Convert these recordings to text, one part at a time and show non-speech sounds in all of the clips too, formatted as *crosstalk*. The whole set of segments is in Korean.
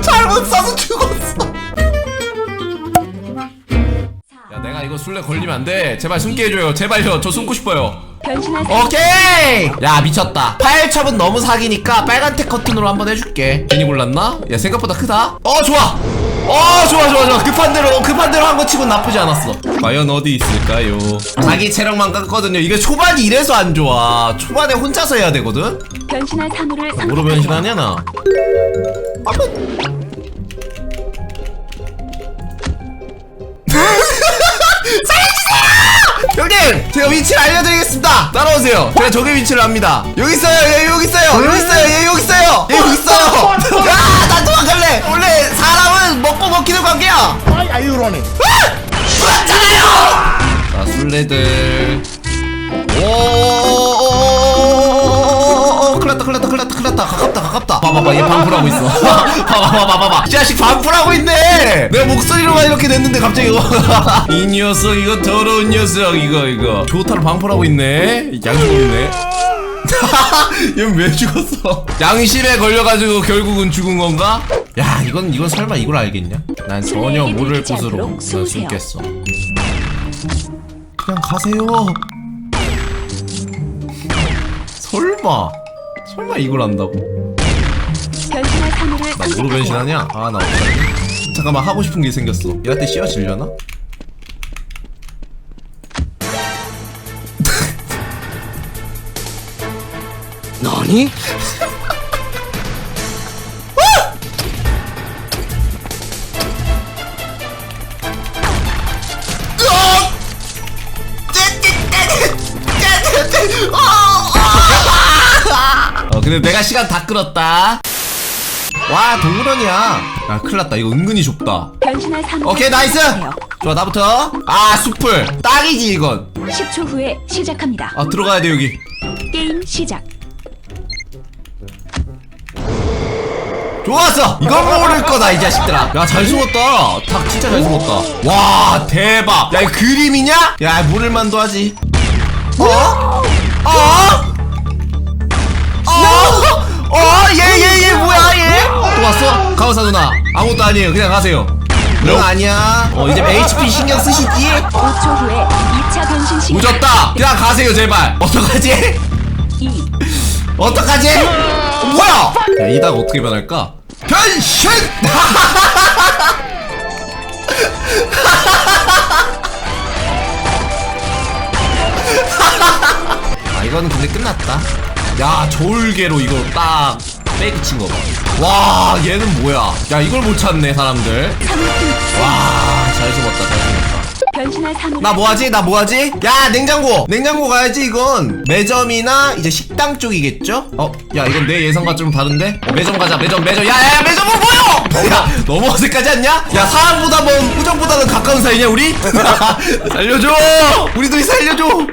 잘못 싸서 죽었어. 야 내가 이거 술래 걸리면 안 돼. 제발 숨게 해줘요. 제발요. 저 숨고 싶어요. 변신하세요. 오케이! 야, 미쳤다. 파일첩은 너무 사기니까 빨간색 커튼으로 한번 해줄게. 괜히 골랐나? 야, 생각보다 크다. 어, 좋아! 어 좋아 좋아 좋아 그 급한 대로 급한 그 대로 한 거 치곤 나쁘지 않았어 과연 어디 있을까요? 자기 체력만 깎거든요 이게 초반이 이래서 안 좋아 초반에 혼자서 해야 되거든? 변신할 사물을 뭐로 변신하냐 나 한번 *laughs* 제가 위치를 알려드리겠습니다! 따라오세요! 제가 저기 위치를 압니다! 예, 여기 있어요! 여기 있어요! 예, 여기 있어요! 예, 여기 있어요! 여기 있어요! 나 도망갈래. 원래 사람은 먹고 먹히는 관계야. 아이 아이 그러네 으아! 자 술래들. 오 클났다 클났다 클났다 가깝다 가깝다. 봐봐봐 얘 반풀하고 있어. *laughs* 봐봐봐봐봐 이 자식 반풀하고 있네. 내가 목소리로만 이렇게 냈는데 갑자기 이거 뭐. *laughs* 이 녀석 이거 더러운 녀석 이거 이거. 교타로 반풀하고 있네. 양이 있네. *laughs* 얘는 왜 죽었어 양심에 걸려가지고 결국은 죽은 건가? 야 이건 이건 설마 이걸 알겠냐? 난 전혀 모를 곳으로 난 숨겠어 그냥 가세요 설마 설마 이걸 안다고? 변신할 사물을 나 뭐로 선택하세요. 변신하냐? 아나 없다 잠깐만 하고 싶은 게 생겼어 이럴 때 씌워지려나? 너니? 어 근데 내가 시간 다 끌었다. 와 동물원이야. 야 큰일 났다. 이거 은근히 좁다. 변신할 오케이 나이스. 좋아 나부터. 아 숲을 딱이지 이건. 10초 후에 시작합니다. 아 들어가야 돼 여기. 게임 시작. 좋았어 이건 모를 거다 이 자식들아 야 잘 숨었다 닭 진짜 잘 숨었다 와 대박 야 이거 그림이냐? 야 모를만도 하지 어? 어? 어? 어? 얘얘얘 뭐야 얘? 또 왔어? 가오사 누나 아무것도 아니에요 그냥 가세요 응 아니야 어 이제 HP 신경 쓰시지? 5초 후에 2차 변신 시간. 오졌다 그냥 가세요 제발 어떡하지? 2. 어떡하지? 뭐야? 야, 이다가 어떻게 변할까? 변신! *laughs* 아, 이거는 근데 끝났다. 야, 저울개로 이거 딱 페이크 친거 봐. 와, 얘는 뭐야? 야, 이걸 못 찾네, 사람들. 와, 잘 숨었다, 나 뭐하지? 나 뭐하지? 야 냉장고! 냉장고 가야지 이건 매점이나 이제 식당 쪽이겠죠? 어? 야 이건 내 예상과 좀 다른데? 어, 매점 가자 매점 매점 야야야 매점 뭐 뭐야! *laughs* 야 너무 어색하지 않냐? 야 사람보다 뭐 우정보다는 가까운 사이냐 우리? *laughs* 살려줘! 우리도 살려줘!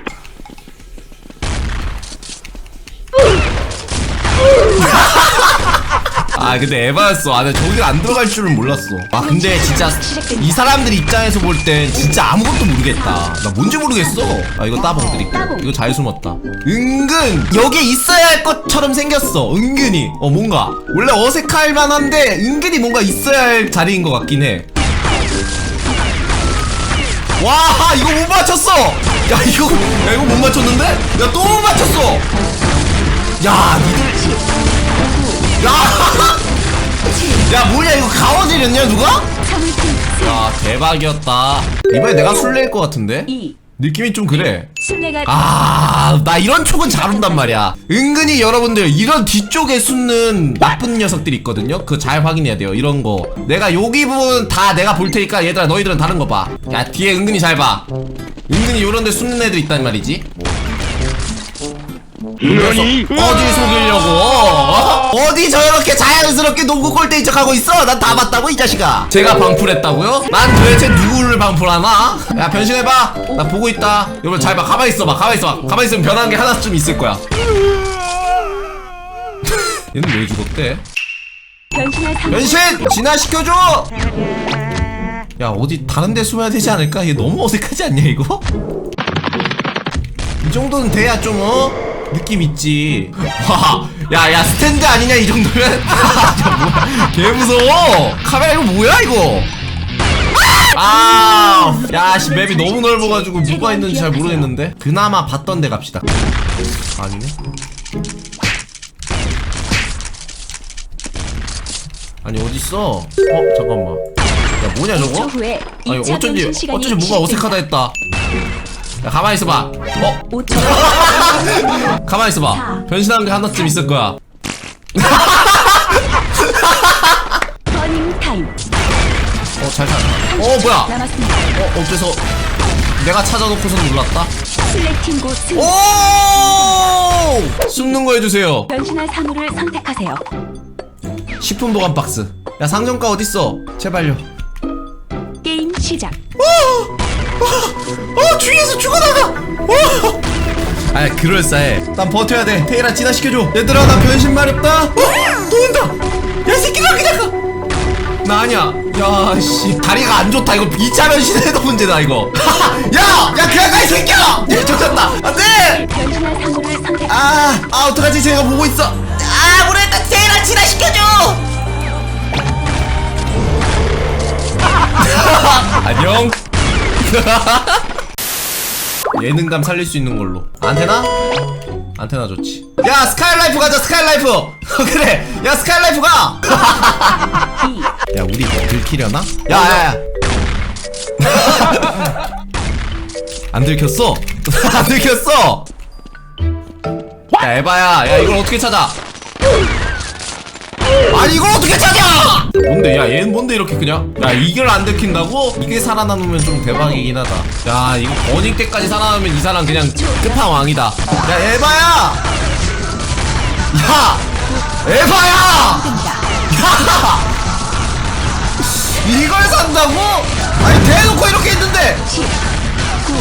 아 근데 에바였어. 아 내가 저기 안 들어갈 줄은 몰랐어. 아 근데 진짜 이 사람들 입장에서 볼 땐 진짜 아무것도 모르겠다. 나 뭔지 모르겠어. 아 이거 따봉 드릴게 따봉. 이거 잘 숨었다. 은근 여기에 있어야 할 것처럼 생겼어. 은근히. 어 뭔가. 원래 어색할 만한데 은근히 뭔가 있어야 할 자리인 것 같긴 해 와 이거 못 맞췄어. 야 이거 야 이거 못 맞췄는데? 야 또 못 맞췄어. 야 니들. 야! 야 뭐야 이거 가워지렸냐 누가? 야 대박이었다. 이번에 내가 술래일 것 같은데? 2. 느낌이 좀 그래. 아 나 이런 촉은 잘 온단 말이야. 은근히 여러분들 이런 뒤쪽에 숨는 나쁜 녀석들이 있거든요? 그거 잘 확인해야 돼요 이런 거. 내가 여기 부분 다 내가 볼 테니까 얘들아 너희들은 다른 거 봐 야 뒤에 은근히 잘 봐. 은근히 요런 데 숨는 애들 있단 말이지 너니? 어디 속이려고 어? 어디 저렇게 자연스럽게 농구 골대인 척하고 있어 난 다 봤다고 이 자식아 제가 방풀했다고요? 난 도대체 누구를 방풀하나? 야 변신해봐 나 보고 있다 여러분 잘봐 가만히 있어봐 가만히 있어봐 가만히 있으면 변한 게 하나쯤 있을 거야 *laughs* 얘는 왜 죽었대? 변신할 변신! 진화시켜줘! 야 어디 다른 데 숨어야 되지 않을까? 얘 너무 어색하지 않냐 이거? 이 정도는 돼야 좀 어? 느낌 있지. 와 야야 스탠드 아니냐 이 정도면? *laughs* 야 개 무서워. 카메라 이거 뭐야 이거? 아 야 씨 맵이 너무 넓어가지고 뭐가 있는지 잘 모르겠는데? 그나마 봤던 데 갑시다. 아니네. 아니 어딨어? 어 잠깐만. 야 뭐냐 저거? 5초 후에 아니 2차 어쩐지 어쩐지 뭔가 어색하다 했다 야 가만히 있어봐. 어? 5초 가만히 있어봐. 변신한 게 하나쯤 있을 거야. 버닝 타임. 어잘 찾아 어 뭐야? 남았습니다. 어 어째서 내가 찾아놓고선 놀랐다. 오! 숨는 거 해주세요. 변신할 사물을 선택하세요. 식품 보관 박스. 야 상점가 어딨어? 제발요. 게임 시작. 어 주위에서 죽어나가! 어! 아니 그럴싸해 난 버텨야 돼. 테이라 진화시켜줘. 얘들아 나 변신 마렵다. 어? 또 온다! 야이 새끼들아 그냥 가 나 아니야. 야씨. 다리가 안 좋다. 이거 2차 변신해도 문제다 이거. *laughs* 야 야 그냥 가이 새끼야! 얘 쫓았다. 안돼! 변신할 선택. 아, 아 어떡하지? 제가 보고 있어. 아 우리 일단 테이라 진화시켜줘! *laughs* 안녕 *laughs* 예능감 살릴 수 있는 걸로 안테나? 안테나 좋지 야 스카이라이프 가자 *laughs* 스카이라이프 그래 야 스카이라이프 가 *laughs* 야 우리 뭐 들키려나? 야야야 안 들켰어? 안 들켰어? 야 에바야 야 이걸 어떻게 찾아 아니 이걸 어떻게 찾아? 뭔데? 야 얘는 뭔데 이렇게 그냥? 야 이걸 안 들킨다고? 이게 살아남으면 좀 대박이긴 하다. 야 이거 버닝 때까지 살아남으면 이 사람 그냥 끝판왕이다. 야 에바야! 야! 에바야! 야! 이걸 산다고? 아니 대놓고 이렇게 있는데! 10, *laughs* 9,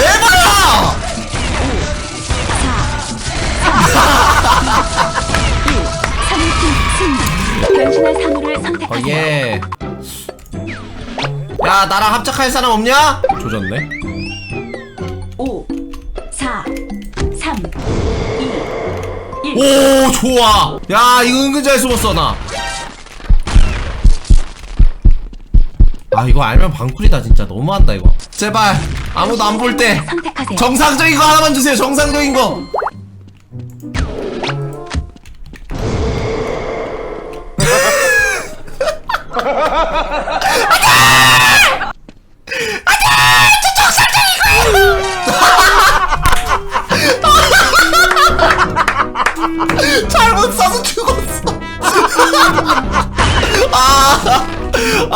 에바야 승리. 변신할 사물을 선택하세요. 어예 야 나랑 합작할 사람 없냐? 조졌네 5, 4, 3, 2, 1. 오 좋아 야 이거 은근 잘 숨었어 나아 아, 이거 알면 방풀이다 진짜 너무한다 이거 제발 아무도 안 볼 때 선택하세요. 정상적인 거 하나만 주세요 정상적인 거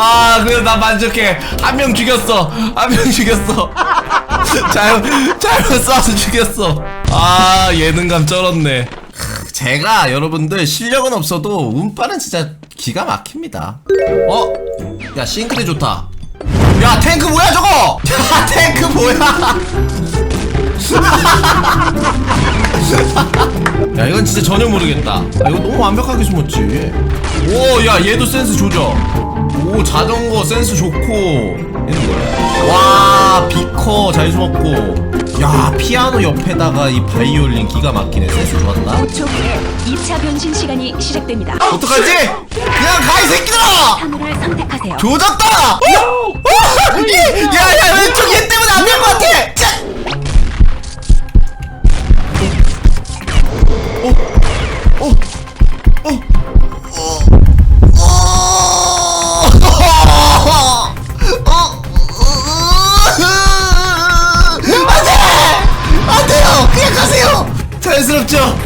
아, 그래 나 만족해. 한 명 죽였어. 한 명 죽였어. *laughs* 잘, 잘못 써서 죽였어. 아, 예능감 쩔었네. 크, 제가 여러분들 실력은 없어도 운빨은 진짜 기가 막힙니다. 어? 야 싱크대 좋다. 야 탱크 뭐야 저거? *laughs* 야 탱크 뭐야? *laughs* 야 이건 진짜 전혀 모르겠다 아, 이거 너무 완벽하게 숨었지 오야 얘도 센스 조져 오 자전거 센스 좋고 얘는 뭐야 와 비커 잘 숨었고 야 피아노 옆에다가 이 바이올린 기가 막히네 센스 좋았다 5초 후에 2차 변신 시간이 시작됩니다. 어떡하지? 그냥 가 이 새끼들아 사물을 선택하세요. 조졌다 어? 어? 자연스럽죠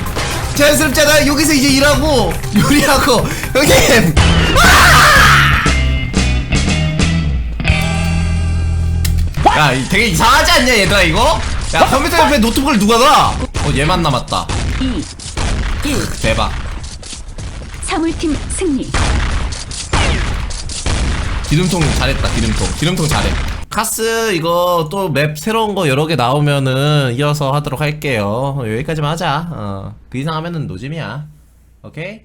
자연스럽잖아 여기서 이제 일하고 요리하고 형님 야 이- 되게 이상하지 않냐 얘들아 이거? 야 컴퓨터 옆에 노트북을 누가 놔? 어 얘만 남았다 2, 1. 대박 사물팀 승리. 기름통 잘했다 기름통 기름통 잘해 카스 이거 또 맵 새로운 거 여러 개 나오면은 이어서 하도록 할게요. 어, 여기까지만 하자. 어, 그 이상 하면은 노잼이야. 오케이?